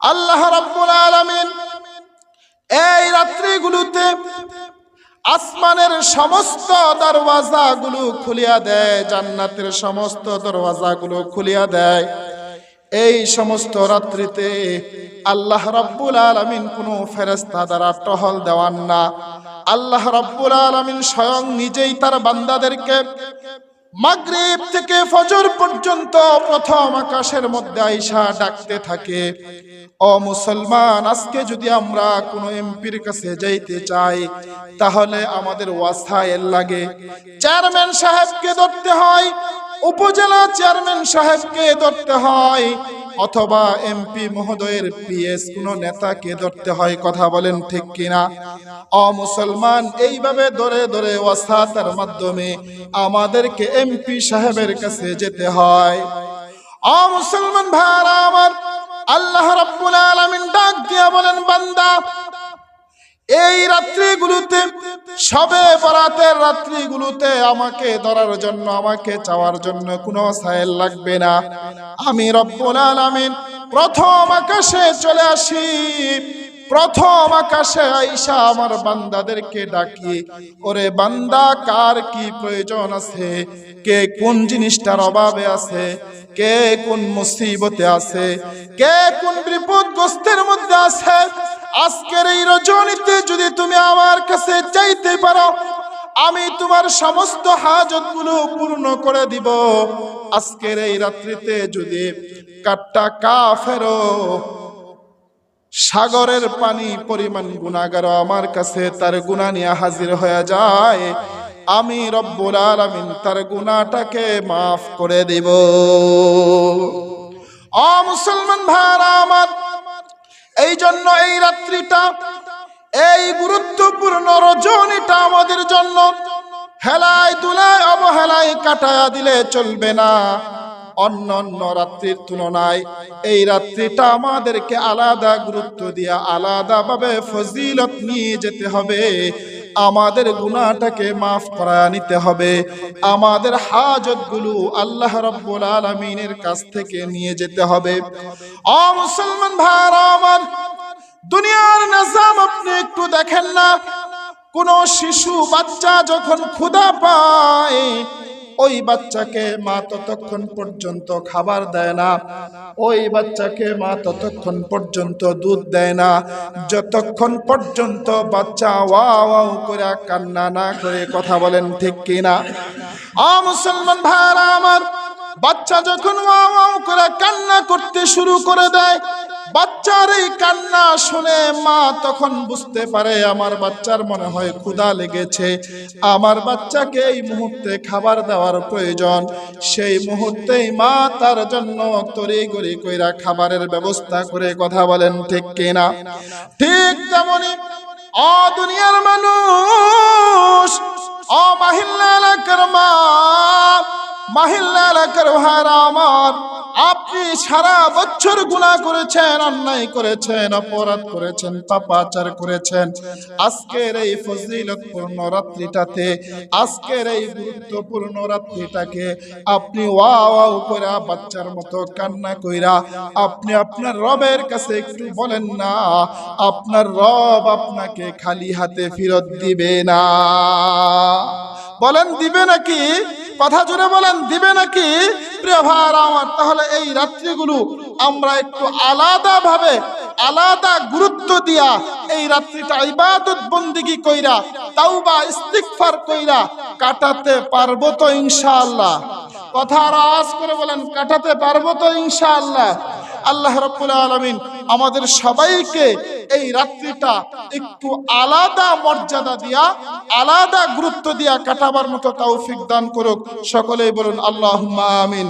আল্লাহ রাব্বুল আলামিন এই রাত্রিগুলোতে আসমানের সমস্ত দরওয়াজাগুলো খুলিয়া দেয়, জান্নাতের সমস্ত দরওয়াজাগুলো খুলিয়া দেয়। এই সমস্ত রাত্রিতে আল্লাহ রাব্বুল আলামিন কোনো ফেরেশতা দ্বারা টহল দেওয়ান না। আল্লাহ রাব্বুল আলামিন স্বয়ং নিজেই তার বান্দাদেরকে মাগরিব থেকে ফজর পর্যন্ত প্রথম আকাশের মধ্যে আইসা ডাকতে থাকে। ও মুসলমান, আজকে যদি আমরা কোনো এমপির কাছে যাইতে চাই, তাহলে আমাদের ওয়াসাইল লাগে। চেয়ারম্যান সাহেবকে ধরতে হয়, উপজেলা চেয়ারম্যান সাহেবকে ধরতে হয়। অথবা এমপি মহোদয়ের পিএস কোন নেতাকে ধরতে হয় কথা বলেন ঠিক কিনা? অ মুসলমান এইভাবে ধরে ধরে ওয়াসাতার মাধ্যমে আমাদেরকে এমপি সাহেবের কাছে যেতে হয়। অ মুসলমান ভাইরা আমার আল্লাহ রাব্বুল আলামিন ডাক দিয়া বলেন, বান্দা এই রাত্রিগুলোতে, সবে বরাতের রাত্রিগুলোতে আমাকে ধরার জন্য, আমাকে চাওয়ার জন্য কোনো সাহেল লাগবে না। আমি রব্বুল আলামিন প্রথম আকাশে চলে আসি। প্রথম আকাশে আইসা আমার বান্দাদেরকে ডাকি, ওরে বান্দা, কার কি প্রয়োজন আছে? কে কোন জিনিসটার অভাবে আছে? কে কোন মুসিবতে আছে? কে কোন বিপদগ্রস্তের মধ্যে আছে? এই রজনীতে যদি তুমি আমার কাছে চাইতে পারো, আমি তোমার সমস্ত হাজতগুলো পূর্ণ করে দিব। আজকের এই রাত্রিতে যদি কাটটা কা ফেরো সাগরের পানি পরিমাণ গুণাগার আমার কাছে তার গুণা নিয়ে হাজির হয়ে যায়, আমি রব্বুল আলামিন তার গুণাটাকে মাফ করে দিব। অ মুসলমান ভাইরা আমার এই জন্য এই রাত্রিটা, এই গুরুত্বপূর্ণ রজনীটা আমাদের জন্য হেলায় দুলায় অবহেলায় কাটায়া দিলে চলবে না। অন্য অন্য রাত্রির তুলনায় এই রাত্রিটা আমাদেরকে আলাদা গুরুত্ব দিয়া আলাদা ভাবে ফজিলত নিয়ে যেতে হবে। আমাদের গুণাটাকে মাফ করা নিতে হবে। আমাদের হাজতগুলো আল্লাহ রব্বুল আলমিনের কাছ থেকে নিয়ে যেতে হবে। অ মুসলমান ভাইরা আমার, দুনিয়ার নাজাম আপনি একটু দেখেন না। কোন শিশু, বাচ্চা যখন ক্ষুদা পায় ওই বাচ্চাকে মা ততক্ষণ পর্যন্ত খাবার দেয় না। ওই বাচ্চাকে মা ততক্ষণ পর্যন্ত দুধ দেয় না। যতক্ষণ পর্যন্ত বাচ্চা ওয়াও ওয়াও করে কান্না না করে কথা বলেন ঠিক কিনা? আ মুসলমান ভাইরা আমার, বাচ্চা যখন ওয়াও ওয়াও করে কান্না করতে শুরু করে দেয় বাচ্চার এই কান্না শুনে মা তখন বুঝতে পারে আমার বাচ্চার মনে হয় ক্ষুধা লেগেছে। আমার বাচ্চাকে এই মুহূর্তে খাবার দেওয়ার প্রয়োজন। সেই মুহূর্তেই মা তার জন্য তরি গড়ি কইরা খাবারের ব্যবস্থা করে কথা বলেন, ঠিক কিনা? ঠিক তেমনি অ দুনিয়ার মানুষ অ মাহিল্লা এলাকার মা মাহিল্লা এলাকার ভাইরা আমার আপনি সারা বছর গুনাহ করেছেন, অন্যায় করেছেন, অপরাধ করেছেন, পাপাচার করেছেন। আজকের এই ফজিলতপূর্ণ রাত্রিটাতে, আজকের এই গুরুত্বপূর্ণ রাত্রিটাকে আপনি ওয়া ওয়াও বাচ্চার মতো কান্না কইরা আপনি আপনার রবের কাছে একটু বলেন না, আপনার রব আপনাকে খালি হাতে ফেরত দিবে না। বলেন দিবে নাকি? কথা জুড়ে বলেন, দিবে নাকি? প্রিয় ভাইয়ার আমার, তাহলে এই রাত্রিগুলো আমরা একটু আলাদা ভাবে আলাদা গুরুত্ব দিয়া এই রাত্রিটা ইবাদত বন্দিগি কইরা, তাওবা, ইস্তিগফার কইরা কাটাতে পারব তো ইনশাআল্লাহ। কথা আর আজ করে বলেন, কাটাতে পারব তো ইনশাআল্লাহ। আল্লাহ রাব্বুল আলামিন আমাদের সবাইকে এই রাত্রিটা একটু আলাদা মর্যাদা দিয়া, আলাদা গুরুত্ব দিয়া কাটাবার মতো তৌফিক দান করুক। সকলেই বলুন আল্লাহ আমিন।